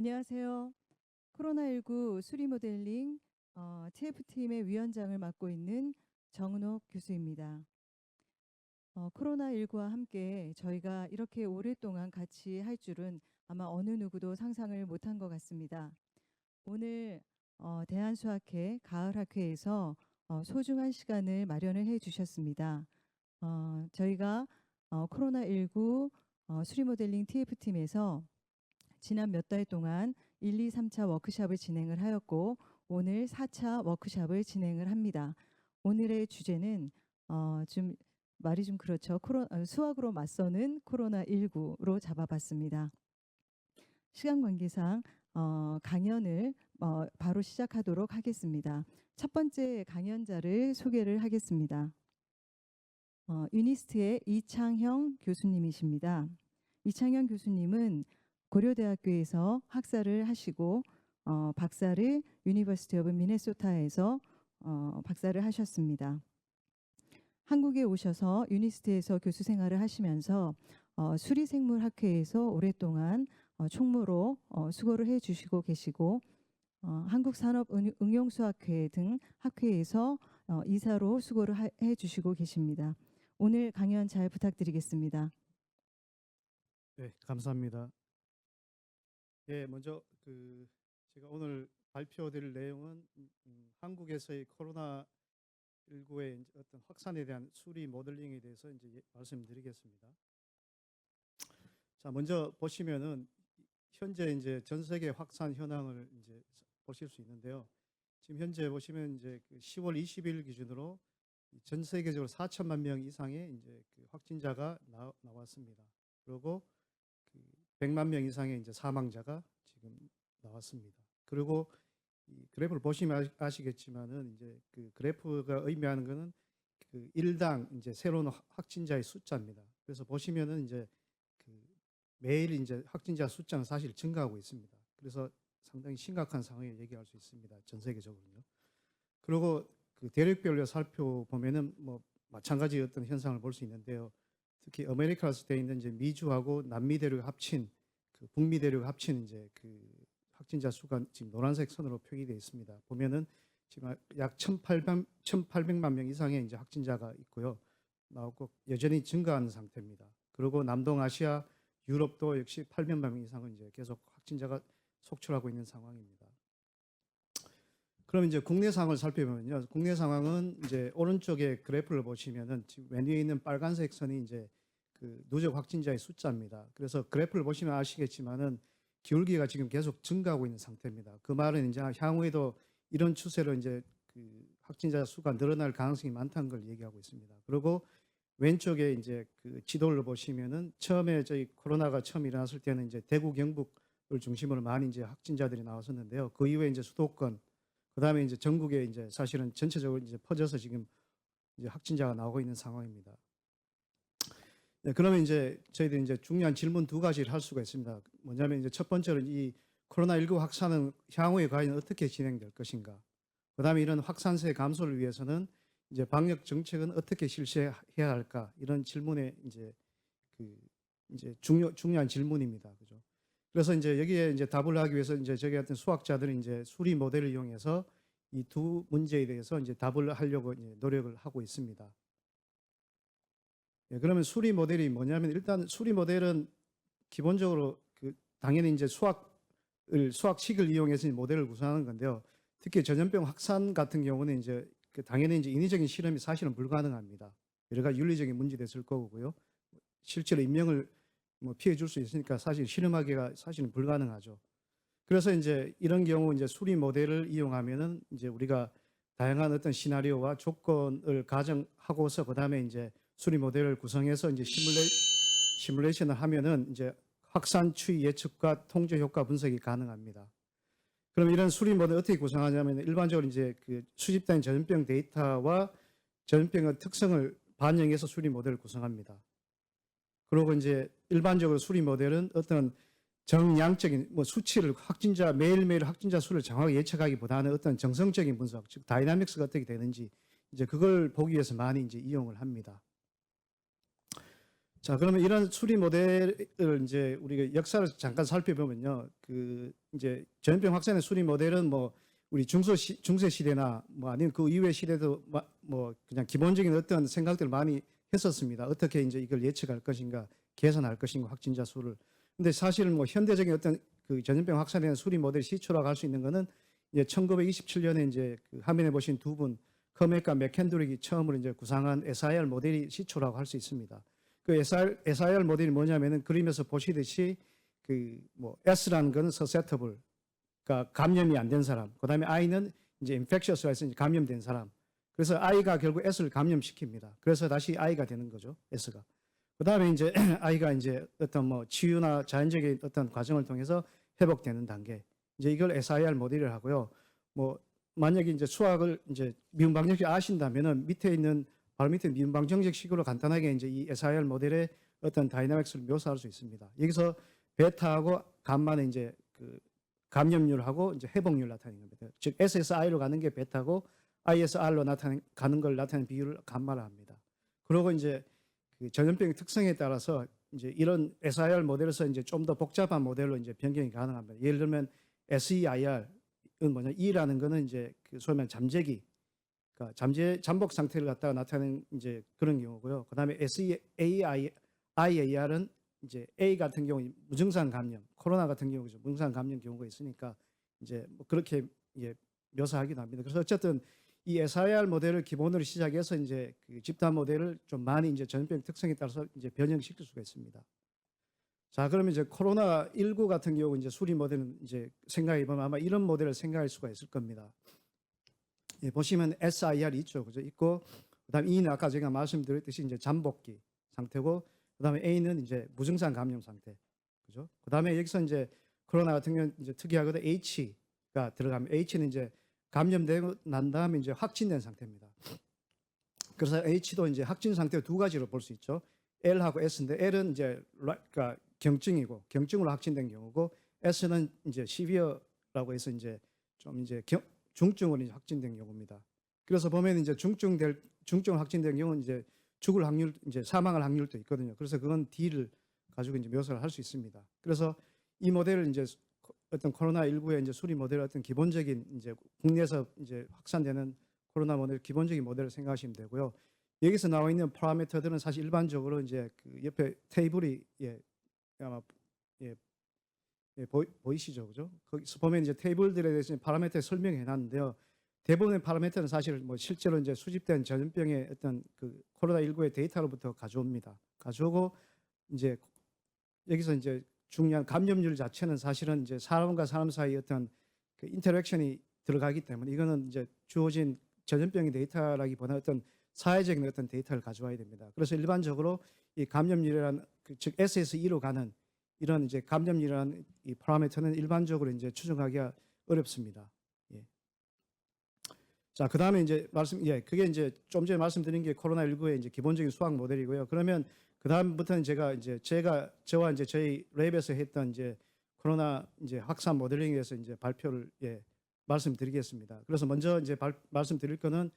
안녕하세요. 코로나19 수리 모델링 어, TF팀의 위원장을 맡고 있는 정은옥 교수입니다. 어, 코로나19와 함께 저희가 이렇게 오랫동안 같이 할 줄은 아마 어느 누구도 상상을 못한 것 같습니다. 오늘 어, 대한수학회 가을학회에서 어, 소중한 시간을 마련을 해 주셨습니다. 어, 저희가 어, 코로나19 어, 수리 모델링 TF팀에서 지난 몇 달 동안 1, 2, 3차 워크샵을 진행을 하였고 오늘 4차 워크샵을 진행을 합니다. 오늘의 주제는 어, 좀 말이 좀 그렇죠. 코로, 어, 수학으로 맞서는 코로나 19로 잡아봤습니다. 시간 관계상 어, 강연을 어, 바로 시작하도록 하겠습니다. 첫 번째 강연자를 소개를 하겠습니다. 어, 유니스트의 이창형 교수님이십니다. 이창형 교수님은 고려대학교에서 학사를 하시고 어, 박사를 유니버시티 오브 미네소타에서 어, 박사를 하셨습니다. 한국에 오셔서 유니스트에서 교수 생활을 하시면서 어, 수리생물학회에서 오랫동안 어, 총무로 어, 수고를 해주시고 계시고 어, 한국산업응용수학회 등 학회에서 어, 이사로 수고를 하, 해주시고 계십니다. 오늘 강연 잘 부탁드리겠습니다. 네, 감사합니다. 예, 먼저 그 제가 오늘 발표드릴 내용은 음, 음, 한국에서의 코로나 19의 어떤 확산에 대한 수리 모델링에 대해서 이제 예- 말씀드리겠습니다. 자, 먼저 보시면은 현재 이제 전 세계 확산 현황을 이제 보실 수 있는데요. 지금 현재 보시면 이제 그 10월 20일 기준으로 이전 세계적으로 4천만 명 이상의 이제 그 확진자가 나, 나왔습니다. 그리고 그 100만 명 이상의 이제 사망자가 지금 나왔습니다. 그리고 이 그래프를 보시면 아시- 아시겠지만은 이제 그 그래프가 의미하는 거는 그 일당 이제 새로운 확- 확진자의 숫자입니다. 그래서 보시면은 이제 그 매일 이제 확진자 숫자는 사실 증가하고 있습니다. 그래서 상당히 심각한 상황을 얘기할 수 있습니다. 전 세계적으로요. 그리고 그 대륙별로 살펴보면은 뭐 마찬가지 어떤 현상을 볼 수 있는데요. 특히 아메리카에서 돼 있는 이제 미주하고 남미 대륙 합친 그 북미 대륙 합친 이제 그 확진자 수가 지금 노란색 선으로 표기되어 있습니다. 보면은 지금 약 1,800, 1,800만 명 이상의 이제 확진자가 있고요. 나오고 여전히 증가하는 상태입니다. 그리고 남동아시아, 유럽도 역시 800만 명 이상은 이제 계속 확진자가 속출하고 있는 상황입니다. 그럼 이제 국내 상황을 살펴보면요. 국내 상황은 이제 오른쪽에 그래프를 보시면은 지금 맨 위에 있는 빨간색 선이 이제 그 누적 확진자의 숫자입니다. 그래서 그래프를 보시면 아시겠지만은 기울기가 지금 계속 증가하고 있는 상태입니다. 그 말은 이제 향후에도 이런 추세로 이제 그 확진자 수가 늘어날 가능성이 많다는 걸 얘기하고 있습니다. 그리고 왼쪽에 이제 그 지도를 보시면은 처음에 저희 코로나가 처음 일어났을 때는 이제 대구 경북을 중심으로 많이 이제 확진자들이 나왔었는데요. 그 이후에 이제 수도권 그다음에 이제 전국에 이제 사실은 전체적으로 이제 퍼져서 지금 이제 확진자가 나오고 있는 상황입니다. 네, 그러면 이제 저희들이 이제 중요한 질문 두 가지를 할 수가 있습니다. 뭐냐면 이제 첫 번째는 이 코로나19 확산은 향후에 과연 어떻게 진행될 것인가. 그다음에 이런 확산세 감소를 위해서는 이제 방역 정책은 어떻게 실시해야 할까 이런 질문에 이제 그 이제 중요 중요한 질문입니다. 그래서 이제 여기에 이제 답을 하기 위해서 이제 저희 같은 수학자들이 이제 수리 모델을 이용해서 이 두 문제에 대해서 이제 답을 하려고 이제 노력을 하고 있습니다. 예, 그러면 수리 모델이 뭐냐면 일단 수리 모델은 기본적으로 그 당연히 이제 수학을 수학식을 이용해서 이 모델을 구성하는 건데요. 특히 전염병 확산 같은 경우는 이제 그 당연히 이제 인위적인 실험이 사실은 불가능합니다. 여러 가지 윤리적인 문제도 있을 거고요. 실제로 인명을 뭐 피해 줄 수 있으니까 사실 실험하기가 사실은 불가능하죠. 그래서 이제 이런 경우 이제 수리 모델을 이용하면은 이제 우리가 다양한 어떤 시나리오와 조건을 가정하고서 그다음에 이제 수리 모델을 구성해서 이제 시뮬레 시뮬레이션을 하면은 이제 확산 추이 예측과 통제 효과 분석이 가능합니다. 그럼 이런 수리 모델 어떻게 구성하냐면 일반적으로 이제 그 수집된 전염병 데이터와 전염병의 특성을 반영해서 수리 모델을 구성합니다. 그리고 이제 일반적으로 수리 모델은 어떤 정량적인 뭐 수치를 확진자 매일매일 확진자 수를 정확하게 예측하기보다는 어떤 정성적인 분석, 즉 다이나믹스가 어떻게 되는지 이제 그걸 보기 위해서 많이 이제 이용을 합니다. 자, 그러면 이런 수리 모델을 이제 우리가 역사를 잠깐 살펴보면요. 그 이제 전염병 확산의 수리 모델은 뭐 우리 중소 시, 중세 시대나 뭐 아니면 그 이후의 시대도 마- 뭐 그냥 기본적인 어떤 생각들을 많이 했었습니다. 어떻게 이제 이걸 예측할 것인가, 계산할 것인가 확진자 수를. 근데 사실은 뭐 현대적인 어떤 그 전염병 확산에 대한 수리 모델 시초라고 할 수 있는 거는 이제 1927년에 이제 그 화면에 보신 두 분 커맥과 맥켄드릭이 처음으로 이제 구상한 SIR 모델이 시초라고 할 수 있습니다. 그 SIR, SIR 모델이 뭐냐면은 그림에서 보시듯이 그 뭐 S라는 거는 susceptible, 그러니까 감염이 안 된 사람. 그다음에 I는 이제 해서 이제 감염된 사람. 그래서 I가 결국 S를 감염시킵니다. 그래서 다시 I가 되는 거죠. S가. 그 다음에 이제 I가 이제 어떤 뭐 치유나 자연적인 어떤 과정을 통해서 회복되는 단계. 이제 이걸 SIR 모델을 하고요. 뭐 만약에 이제 수학을 이제 미분 방정식 아신다면은 밑에 있는 바로 밑에 미분 방정식식으로 간단하게 이제 이 SIR 모델의 어떤 다이나믹스를 묘사할 수 있습니다. 여기서 베타하고 감마는 이제 그 감염률하고 이제 회복률 나타내는 겁니다. 즉 SSI로 가는 게 베타고 ISR로 나타내는 가는 걸 나타내는 비율을 감마라 합니다. 그리고 이제 그 전염병의 특성에 따라서 이제 이런 SIR 모델에서 이제 좀 더 복잡한 모델로 이제 변경이 가능합니다. 예를 들면 SEIR 은 뭐냐 E라는 거는 이제 그 소위 말하는 잠재기 그러니까 잠재 잠복 상태를 갖다가 나타내는 이제 그런 경우고요. 그다음에 SEAI IAR은 이제 A 같은 경우 무증상 감염, 코로나 같은 경우죠. 무증상 감염 경우가 있으니까 이제 뭐 그렇게 예, 묘사하기도 합니다. 그래서 어쨌든 이 SIR 모델을 기본으로 시작해서 이제 그 집단 모델을 좀 많이 이제 전염병 특성에 따라서 이제 변형시킬 수가 있습니다. 자, 그러면 이제 코로나 19 같은 경우 이제 수리 모델은 이제 생각해 보면 아마 이런 모델을 생각할 수가 있을 겁니다. 예, 보시면 SIR 있죠, 그죠? 있고 그다음 E는 아까 제가 말씀드렸듯이 이제 잠복기 상태고 그다음에 A는 이제 무증상 감염 상태, 그죠? 그다음에 여기서 이제 코로나 같은 경우는 이제 특이하거든 H가 들어가면 H는 이제 감염되고 난 다음에 이제 확진된 상태입니다. 그래서 H도 이제 확진 상태 두 가지로 볼 수 있죠. L하고 S인데 L은 이제 라- 그러니까 경증이고 경증으로 확진된 경우고 S는 이제 시비어라고 해서 이제 좀 이제 경- 중증으로 이제 확진된 경우입니다. 그래서 보면 이제 중증될 중증 확진된 경우는 이제 죽을 확률 이제 사망할 확률도 있거든요. 그래서 그건 D를 가지고 이제 묘사를 할 수 있습니다. 그래서 이 모델을 이제 어떤 코로나 19의 이제 수리 모델 어떤 기본적인 이제 국내에서 이제 확산되는 코로나 모델 기본적인 모델을 생각하시면 되고요. 여기서 나와 있는 파라미터들은 사실 일반적으로 이제 그 옆에 테이블이 예 아마 예, 예 보이, 보이시죠, 그죠? 거기서 보면 이제 테이블들에 대해서 파라미터 설명해 놨는데요. 대부분의 파라미터는 사실 뭐 실제로 이제 수집된 전염병의 어떤 그 코로나 19의 데이터로부터 가져옵니다. 가져오고 이제 여기서 이제 중요한 감염률 자체는 사실은 이제 사람과 사람 사이 어떤 그 인터랙션이 들어가기 때문에 이거는 이제 주어진 전염병의 데이터라기보다 어떤 사회적인 어떤 데이터를 가져와야 됩니다. 그래서 일반적으로 이 감염률이라는 그즉 SSE로 가는 이런 이제 감염률이라는 이 파라미터는 일반적으로 이제 추정하기가 어렵습니다. 예. 자, 그다음에 이제 말씀 예, 그게 이제 좀 전에 말씀드린 게 코로나 19의 이제 기본적인 수학 모델이고요. 그러면 그 다음부터는 제가 이제 제가 저와 이제 저희 랩에서 했던 이제 코로나 이제 확산 모델링에 대해서 이제 발표를 예, 말씀드리겠습니다. 그래서 먼저 이제 발, 말씀드릴 거는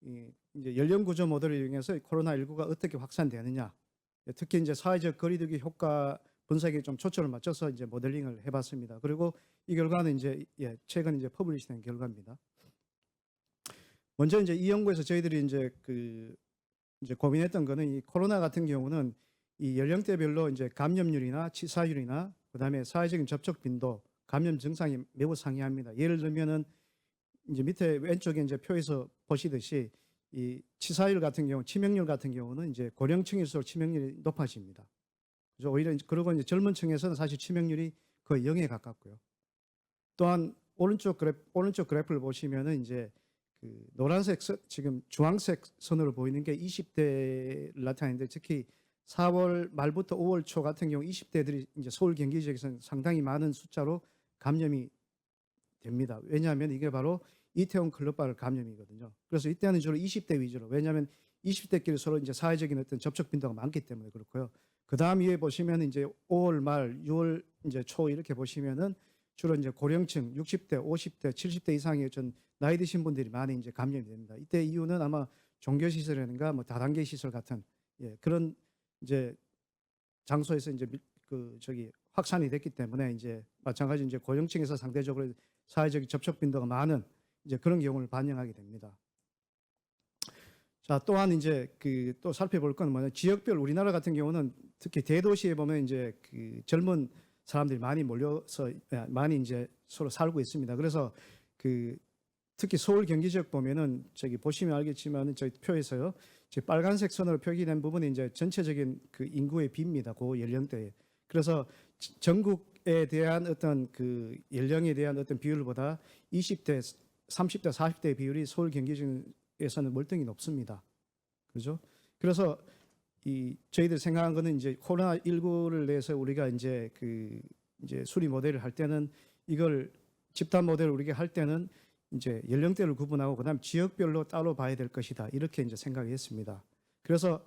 이 이제 연령 구조 모델을 이용해서 코로나 19가 어떻게 확산되느냐, 예, 특히 이제 사회적 거리두기 효과 분석에 좀 초점을 맞춰서 이제 모델링을 해봤습니다. 그리고 이 결과는 이제 예, 최근 이제 퍼블리시된 결과입니다. 먼저 이제 이 연구에서 저희들이 이제 그 이제 고민했던 거는 이 코로나 같은 경우는 이 연령대별로 이제 감염률이나 치사율이나 그다음에 사회적인 접촉 빈도, 감염 증상이 매우 상이합니다. 예를 들면은 이제 밑에 왼쪽에 이제 표에서 보시듯이 이 치사율 같은 경우, 치명률 같은 경우는 이제 고령층일수록 치명률이 높아집니다. 그래서 오히려 그리고 이제 젊은 층에서는 사실 치명률이 거의 0에 가깝고요. 또한 오른쪽 그래프, 오른쪽 그래프를 보시면은 이제 그 노란색 선, 지금 주황색 선으로 보이는 게 20대를 나타내는데 특히 4월 말부터 5월 초 같은 경우 20대들이 이제 서울 경기 지역에서는 상당히 많은 숫자로 감염이 됩니다. 왜냐하면 이게 바로 이태원 클럽발 감염이거든요. 그래서 이때는 주로 20대 위주로 왜냐하면 20대끼리 서로 이제 사회적인 어떤 접촉 빈도가 많기 때문에 그렇고요. 그 다음 위에 보시면 이제 5월 말, 6월 이제 초 이렇게 보시면은 주로 이제 고령층 60대, 50대, 70대 이상의 전 나이 드신 분들이 많이 이제 감염이 됩니다. 이때 이유는 아마 종교 시설이라든가 뭐 다단계 시설 같은 예, 그런 이제 장소에서 이제 미- 그 저기 확산이 됐기 때문에 이제 마찬가지 이제 고령층에서 상대적으로 사회적 접촉 빈도가 많은 이제 그런 경우를 반영하게 됩니다. 자 또한 이제 그 또 살펴볼 건 뭐냐 지역별 우리나라 같은 경우는 특히 대도시에 보면 이제 그 젊은 사람들이 많이 몰려서 아, 많이 이제 서로 살고 있습니다. 그래서 그 특히 서울 경기 지역 보면은 저기 보시면 알겠지만 저희 표에서요. 제 빨간색 선으로 표기된 부분이 이제 전체적인 그 인구의 비입니다. 그 연령대에. 그래서 지- 전국에 대한 어떤 그 연령에 대한 어떤 비율보다 20대, 30대, 40대 비율이 서울 경기 지역에서는 월등히 높습니다. 그렇죠? 그래서 이 저희들 생각한 거는 이제 코로나 19를 내서 우리가 이제 그 이제 수리 모델을 할 때는 이걸 집단 모델을 우리가 할 때는 이제 연령대를 구분하고 그다음 지역별로 따로 봐야 될 것이다 이렇게 이제 생각했습니다. 그래서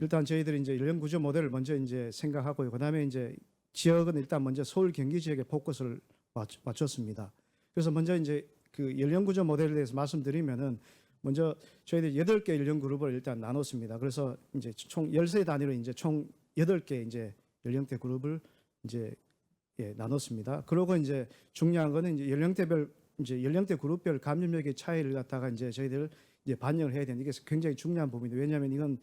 일단 저희들이 이제 연령 구조 모델을 먼저 이제 생각하고요. 그다음에 이제 지역은 일단 먼저 서울 경기 지역에 포커스를 맞- 맞췄습니다. 그래서 먼저 이제 그 연령 구조 모델에 대해서 말씀드리면은 먼저 저희들이 여덟 개 연령 그룹을 일단 나눴습니다. 그래서 이제 총 열세 단위로 이제 총 여덟 개 이제 연령대 그룹을 이제 예, 나눴습니다. 그러고 이제 중요한 거는 이제 연령대별 이제 연령대 그룹별 감염력의 차이를 갖다가 이제 저희들 이제 반영을 해야 되는 이게 굉장히 중요한 부분입니다. 왜냐하면 이건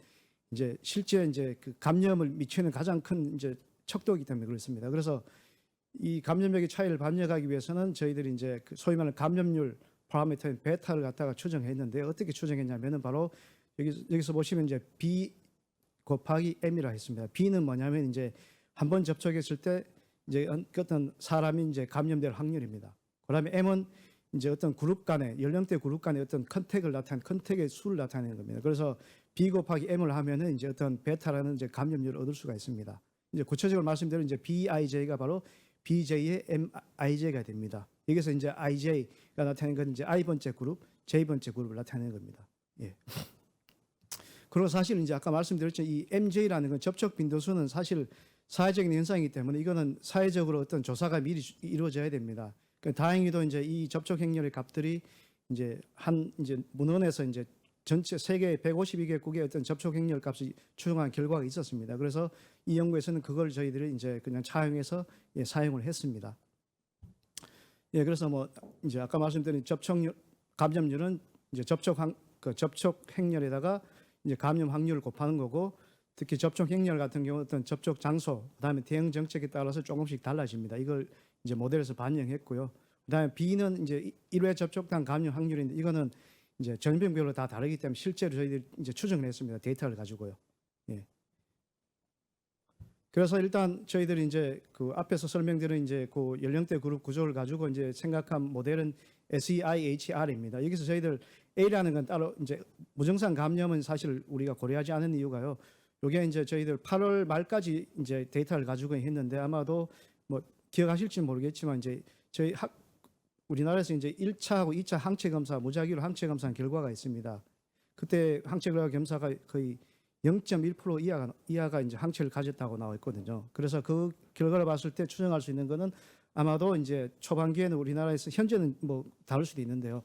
이제 실제 이제 그 감염을 미치는 가장 큰 이제 척도이기 때문에 그렇습니다. 그래서 이 감염력의 차이를 반영하기 위해서는 저희들이 이제 그 소위 말하는 감염률 파라미터인 베타를 갖다가 추정했는데 어떻게 추정했냐면은 바로 여기 여기서 보시면 이제 B 곱하기 M이라 했습니다. B는 뭐냐면 이제 한 번 접촉했을 때 이제 어- 어떤 사람이 이제 감염될 확률입니다. 그다음에 M은 이제 어떤 그룹 간의 연령대 그룹 간의 어떤 컨택을 나타낸 컨택의 수를 나타내는 겁니다. 그래서 B 곱하기 M을 하면은 이제 어떤 베타라는 이제 감염률을 얻을 수가 있습니다. 이제 구체적으로 말씀드리면 이제 BIJ가 바로 BJ의 MIJ가 됩니다. 여기서 이제 IJ가 나타내는 건 이제 I 번째 그룹, J 번째 그룹을 나타내는 겁니다. 예. 그리고 사실 이제 아까 말씀드렸죠 이 MJ라는 건 접촉 빈도수는 사실 사회적인 현상이기 때문에 이거는 사회적으로 어떤 조사가 미리 주- 이루어져야 됩니다. 그 다행히도 이제 이 접촉 행렬의 값들이 이제 한 이제 문헌에서 이제 전체 세계 152개국의 어떤 접촉 행렬 값을 추정한 결과가 있었습니다. 그래서 이 연구에서는 그걸 저희들이 이제 그냥 차용해서 예, 사용을 했습니다. 예, 그래서 뭐 이제 아까 말씀드린 접촉률 감염률은 이제 접촉 항, 그 접촉 행렬에다가 이제 감염 확률을 곱하는 거고 특히 접촉 행렬 같은 경우 어떤 접촉 장소 그다음에 대응 정책에 따라서 조금씩 달라집니다. 이걸 이제 모델에서 반영했고요. 그다음에 B는 이제 일회 접촉당 감염 확률인데 이거는 이제 전병별로 다 다르기 때문에 실제로 저희들이 이제 추정을 했습니다. 데이터를 가지고요. 예. 그래서 일단 저희들이 이제 그 앞에서 설명드린 이제 그 연령대 그룹 구조를 가지고 이제 생각한 모델은 SEIHR입니다. 여기서 저희들 A라는 건 따로 이제 무증상 감염은 사실 우리가 고려하지 않은 이유가요. 요게 이제 저희들 8월 말까지 이제 데이터를 가지고 했는데 아마도 뭐 기억하실지 모르겠지만 이제 저희 학 우리나라에서 이제 1차하고 2차 항체 검사 무작위로 항체 검사한 결과가 있습니다. 그때 항체 검사가 거의 0.1% 이하가 이하가 이제 항체를 가졌다고 나와 있거든요. 그래서 그 결과를 봤을 때 추정할 수 있는 거는 아마도 이제 초반기에는 우리나라에서 현재는 뭐 다를 수도 있는데요.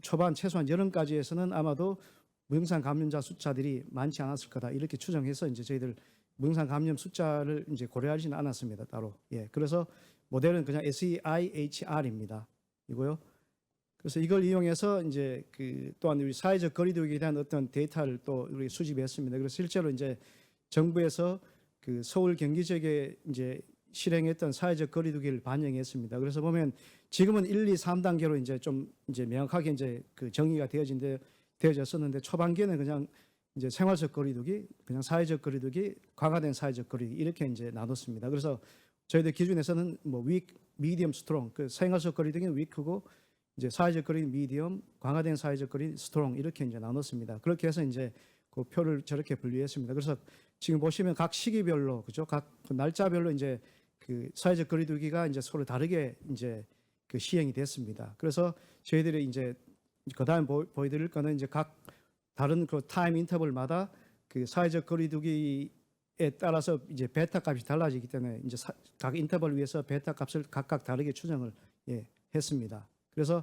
초반 최소한 여름까지에서는 아마도 무증상 감염자 숫자들이 많지 않았을 거다 이렇게 추정해서 이제 저희들 무증상 감염 숫자를 이제 고려하지는 않았습니다 따로. 예, 그래서 모델은 그냥 SEIHR입니다. 이고요. 그래서 이걸 이용해서 이제 그 또한 우리 사회적 거리두기에 대한 어떤 데이터를 또 우리 수집했습니다. 그래서 실제로 이제 정부에서 그 서울 경기 지역에 이제 실행했던 사회적 거리두기를 반영했습니다. 그래서 보면 지금은 1, 2, 3단계로 이제 좀 이제 명확하게 이제 그 정의가 되어진데 되어졌었는데 초반기에는 그냥 이제 생활적 거리두기, 그냥 사회적 거리두기, 강화된 사회적 거리두기 이렇게 이제 나눴습니다. 그래서 저희들 기준에서는 뭐 위, 미 디엄, 스트롱, 그 생활적 거리두기는 위크고 이제 사회적 거리 미디엄, 강화된 사회적 거리 스트롱 이렇게 이제 나눴습니다. 그렇게 해서 이제 그 표를 저렇게 분류했습니다. 그래서 지금 보시면 각 시기별로 그죠? 각그 날짜별로 이제 그 사회적 거리두기가 이제 서로 다르게 이제 그 시행이 됐습니다. 그래서 저희들이 이제 그다음 보, 보여드릴 거는 이제 각 다른 그 타임 인터벌마다 그 사회적 거리두기에 따라서 이제 베타 값이 달라지기 때문에 이제 사, 각 인터벌 위해서 베타 값을 각각 다르게 추정을 예, 했습니다. 그래서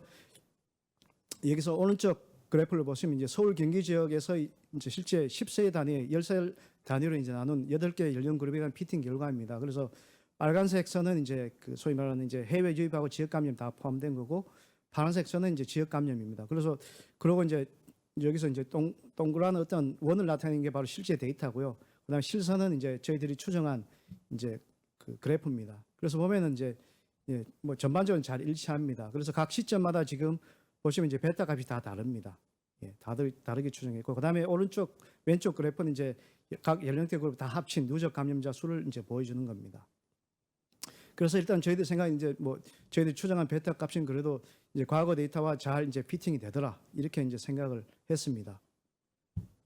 여기서 오른쪽 그래프를 보시면 이제 서울 경기 지역에서 이- 이제 실제 10세 단위, 10살 단위로 이제 나눈 8개 연령 그룹에 대한 피팅 결과입니다. 그래서 빨간색 선은 이제 그 소위 말하는 이제 해외 유입하고 지역 감염 다 포함된 거고 파란색 선은 이제 지역 감염입니다. 그래서 그러고 이제 여기서 이제 동, 동그란 어떤 원을 나타내는 게 바로 실제 데이터고요. 그다음에 실선은 이제 저희들이 추정한 이제 그 그래프입니다. 그래서 보면은 이제 예, 뭐 전반적으로 잘 일치합니다. 그래서 각 시점마다 지금 보시면 이제 베타 값이 다 다릅니다. 예, 다들 다르게 추정했고 그다음에 오른쪽 왼쪽 그래프는 이제 각 연령대 그룹 다 합친 누적 감염자 수를 이제 보여주는 겁니다. 그래서 일단 저희들 생각 이제 뭐 저희들 추정한 베타 값은 그래도 이제 과거 데이터와 잘 이제 피팅이 되더라 이렇게 이제 생각을 했습니다.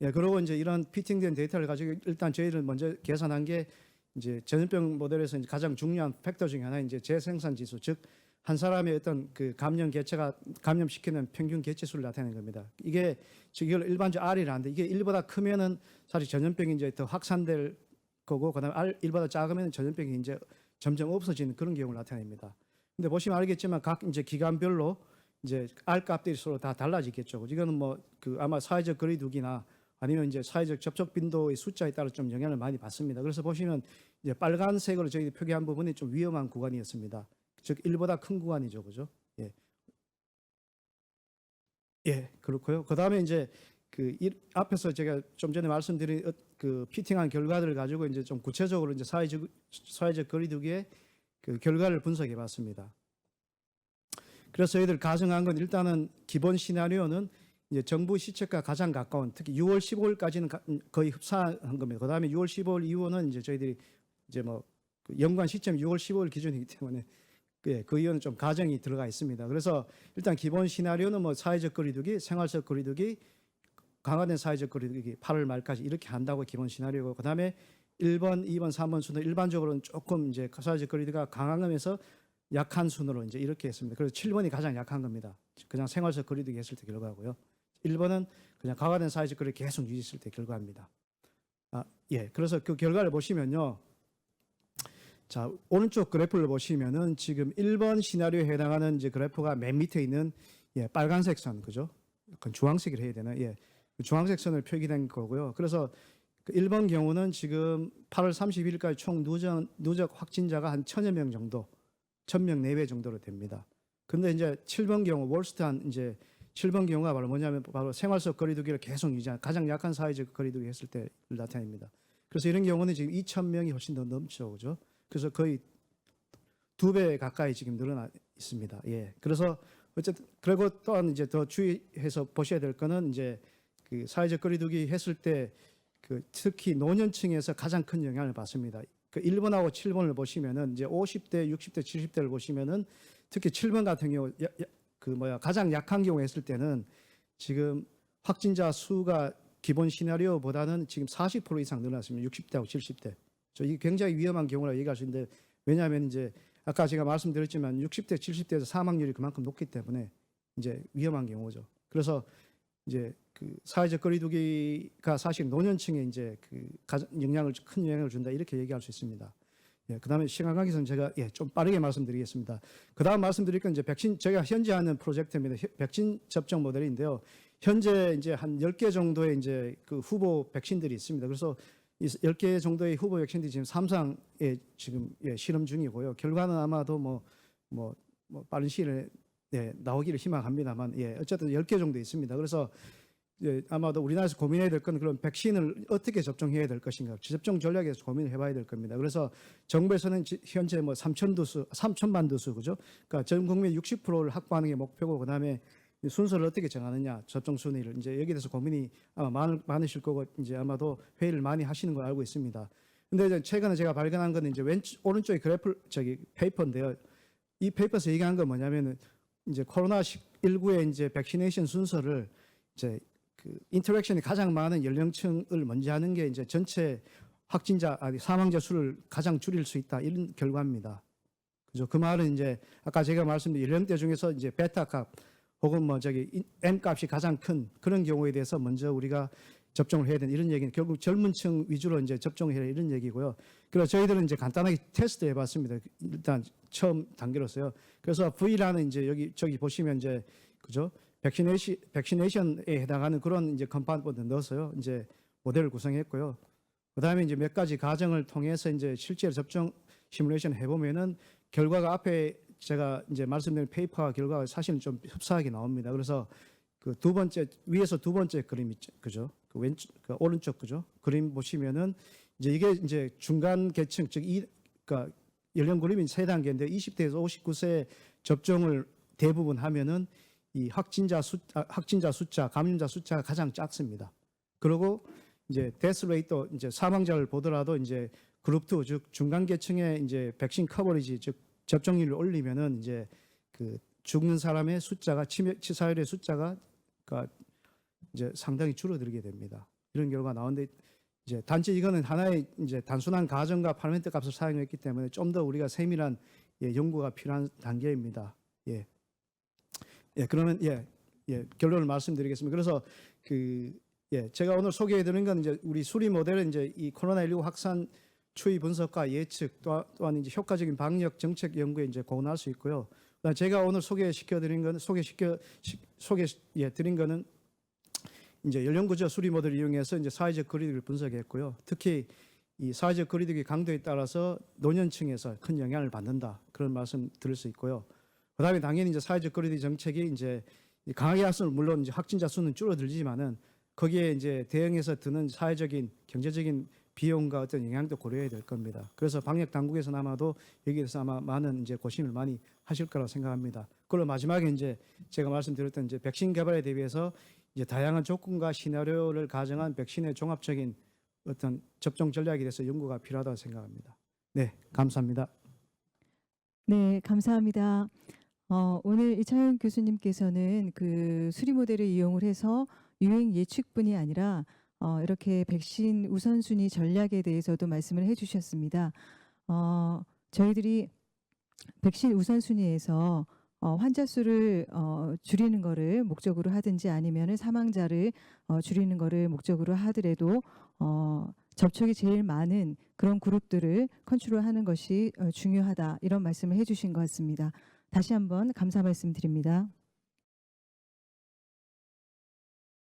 예, 그리고 이제 이런 피팅된 데이터를 가지고 일단 저희를 먼저 계산한 게 이제 전염병 모델에서 이제 가장 중요한 팩터 중에 하나 이제 재생산 지수 즉 한 사람의 어떤 그 감염 개체가 감염시키는 평균 개체 수를 나타내는 겁니다. 이게 즉 이걸 일반적으로 R이라는데 이게 1보다 크면은 사실 전염병이 이제 더 확산될 거고 그다음에 R 1보다 작으면 전염병이 이제 점점 없어지는 그런 경우를 나타냅니다. 근데 보시면 알겠지만 각 이제 기간별로 이제 R 값들이 서로 다 달라지겠죠. 이거는 뭐 그 아마 사회적 거리두기나 아니면 이제 사회적 접촉 빈도의 숫자에 따라 좀 영향을 많이 받습니다. 그래서 보시면 이제 빨간색으로 저희 표기한 부분이 좀 위험한 구간이었습니다. 즉 1보다 큰 구간이죠. 그죠? 예. 예, 그렇고요. 그다음에 이제 그 일- 앞에서 제가 좀 전에 말씀드린 어- 그 피팅한 결과들을 가지고 이제 좀 구체적으로 이제 사회적 사회적 거리두기의 그 결과를 분석해 봤습니다. 그래서 저희들 가정한 건 일단은 기본 시나리오는 이제 정부 시책과 가장 가까운 특히 6월 15일까지는 거의 흡사한 겁니다. 그다음에 6월 15일 이후는 이제 저희들이 이제 뭐그 연관 시점이 6월 15일 기준이기 때문에 예, 그 이유는 좀 가정이 들어가 있습니다. 그래서 일단 기본 시나리오는 뭐 사회적 거리두기, 생활적 거리두기, 강화된 사회적 거리두기 8월 말까지 이렇게 한다고 기본 시나리오고 그다음에 1번, 2번, 3번 순으로 일반적으로는 조금 이제 사회적 거리두기가 강한 거면서 약한 순으로 이제 이렇게 했습니다. 그래서 7번이 가장 약한 겁니다. 그냥 생활적 거리두기 했을 때 결과고요. 1번은 그냥 강화된 사회적 거리두기 계속 유지했을 때 결과입니다. 아, 예. 그래서 그 결과를 보시면요. 자, 오른쪽 그래프를 보시면은 지금 1번 시나리오에 해당하는 이제 그래프가 맨 밑에 있는 예, 빨간색 선, 그죠? 약간 주황색을 해야 되나? 예. 그 주황색 선을 표기된 거고요. 그래서 그 1번 경우는 지금 8월 30일까지 총 누적, 누적 확진자가 한 천여 명 정도, 천 명 내외 정도로 됩니다. 근데 이제 7번 경우, 월스트 한 이제 7번 경우가 바로 뭐냐면 바로 생활적 거리두기를 계속 유지한 가장 약한 사회적 거리두기 했을 때를 나타냅니다. 그래서 이런 경우는 지금 2천 명이 훨씬 더 넘죠, 그죠? 그래서 거의 두 배 가까이 지금 늘어나 있습니다. 예. 그래서 어쨌든 그리고 또한 이제 더 주의해서 보셔야 될 거는 이제 그 사회적 거리두기 했을 때 그 특히 노년층에서 가장 큰 영향을 받습니다. 그 1번하고 7번을 보시면은 이제 50대, 60대, 70대를 보시면은 특히 7번 같은 경우 그 뭐야 가장 약한 경우 했을 때는 지금 확진자 수가 기본 시나리오보다는 지금 40% 이상 늘어났습니다. 60대하고 70대. 저 이게 굉장히 위험한 경우라 얘기할 수 있는데 왜냐하면 이제 아까 제가 말씀드렸지만 60대, 70대에서 사망률이 그만큼 높기 때문에 이제 위험한 경우죠. 그래서 이제 그 사회적 거리두기가 사실 노년층에 이제 그 영향을 큰 영향을 준다 이렇게 얘기할 수 있습니다. 예, 그다음에 시간 관계상 제가 예, 좀 빠르게 말씀드리겠습니다. 그다음 말씀드릴 건 이제 백신 제가 현재 하는 프로젝트입니다. 혀- 백신 접종 모델인데요. 현재 이제 한 10개 정도의 이제 그 후보 백신들이 있습니다. 그래서 이 10개 정도의 후보 백신들이 지금 삼상에 지금 예, 실험 중이고요. 결과는 아마도 뭐 뭐, 뭐 빠른 시일에 예, 나오기를 희망합니다만 예, 어쨌든 10개 정도 있습니다. 그래서 예, 아마도 우리나라에서 고민해야 될 건 그런 백신을 어떻게 접종해야 될 것인가 접종 전략에 대해서 고민을 해봐야 될 겁니다. 그래서 정부에서는 지- 현재 뭐 3천 도수, 3천만 도수 그죠? 그러니까 전 국민 60%를 확보하는 게 목표고 그다음에 이 순서를 어떻게 정하느냐 접종 순위를 이제 여기에 대해서 고민이 아마 많, 많으실 거고 이제 아마도 회의를 많이 하시는 걸 알고 있습니다. 근데 이제 최근에 제가 발견한 거는 이제 왼쪽 오른쪽에 그래프 저기 페이퍼인데요. 이 페이퍼에서 얘기한 건 뭐냐면은 이제 코로나 19의 이제 백시네이션 순서를 이제 그 인터랙션이 가장 많은 연령층을 먼저 하는 게 이제 전체 확진자 아니 사망자 수를 가장 줄일 수 있다 이런 결과입니다. 그죠? 그 말은 이제 아까 제가 말씀드린 연령대 중에서 이제 베타 값 혹은 뭐 저기 인- M 값이 가장 큰 그런 경우에 대해서 먼저 우리가 접종을 해야 되는 이런 얘기는 결국 젊은 층 위주로 이제 접종을 해야 이런 얘기고요. 그래서 저희들은 이제 간단하게 테스트 해봤습니다. 일단 처음 단계로서요. 그래서 V라는 이제 여기 저기 보시면 이제 그죠? 백시네이션, 백시네이션에 해당하는 그런 이제 컴파운드 넣어서요. 이제 모델을 구성했고요. 그 다음에 이제 몇 가지 과정을 통해서 이제 실제 접종 시뮬레이션 해보면은 결과가 앞에 제가 이제 말씀드린 페이퍼와 결과가 사실은 좀 흡사하게 나옵니다. 그래서 그 두 번째 위에서 두 번째 그림 있죠, 그죠? 그 왼쪽, 그 오른쪽 그죠? 그림 보시면은 이제 이게 이제 중간 계층 즉 이 그러니까 연령 그림이 세 단계인데 20대에서 59세 접종을 대부분 하면은 이 확진자 수 아, 확진자 숫자, 감염자 숫자가 가장 작습니다. 그리고 이제 데스 레이트 이제 사망자를 보더라도 이제 그룹 2, 즉 중간 계층의 이제 백신 커버리지 즉 접종률을 올리면은 이제 그 죽는 사람의 숫자가 치매 치사율의 숫자가 그러니까 이제 상당히 줄어들게 됩니다. 이런 결과가 나오는데 이제 단지 이거는 하나의 이제 단순한 가정과 파라미터 값을 사용했기 때문에 좀 더 우리가 세밀한 예, 연구가 필요한 단계입니다. 예. 예, 그러면 예, 예, 결론을 말씀드리겠습니다. 그래서 그 예, 제가 오늘 소개해 드린 건 이제 우리 수리 모델은 이제 이 코로나19 확산 추이 분석과 예측 또- 또한 이제 효과적인 방역 정책 연구에 이제 공헌할 수 있고요. 제가 오늘 소개시켜 드린 건 소개시켜 시- 소개 예, 드린 거는 이제 연령구조 수리 모델을 이용해서 이제 사회적 거리두기를 분석했고요. 특히 이 사회적 거리두기 강도에 따라서 노년층에서 큰 영향을 받는다 그런 말씀 드릴 수 있고요. 그다음에 당연히 이제 사회적 거리두기 정책이 이제 강하게 할수록 물론 이제 확진자 수는 줄어들지만은 거기에 이제 대응해서 드는 사회적인 경제적인 비용과 어떤 영향도 고려해야 될 겁니다. 그래서 방역 당국에서는 아마도 여기에 대해서 아마 많은 이제 고심을 많이 하실 거라고 생각합니다. 그리고 마지막에 이제 제가 말씀드렸던 이제 백신 개발에 대비해서 이제 다양한 조건과 시나리오를 가정한 백신의 종합적인 어떤 접종 전략에 대해서 연구가 필요하다고 생각합니다. 네, 감사합니다. 네, 감사합니다. 어, 오늘 이차영 교수님께서는 그 수리 모델을 이용을 해서 유행 예측뿐이 아니라 어, 이렇게 백신 우선순위 전략에 대해서도 말씀을 해주셨습니다. 어, 저희들이 백신 우선순위에서 어, 환자 수를 어, 줄이는 거를 목적으로 하든지 아니면은 사망자를 어, 줄이는 거를 목적으로 하더라도 어, 접촉이 제일 많은 그런 그룹들을 컨트롤하는 것이 어, 중요하다 이런 말씀을 해주신 것 같습니다. 다시 한번 감사 말씀드립니다.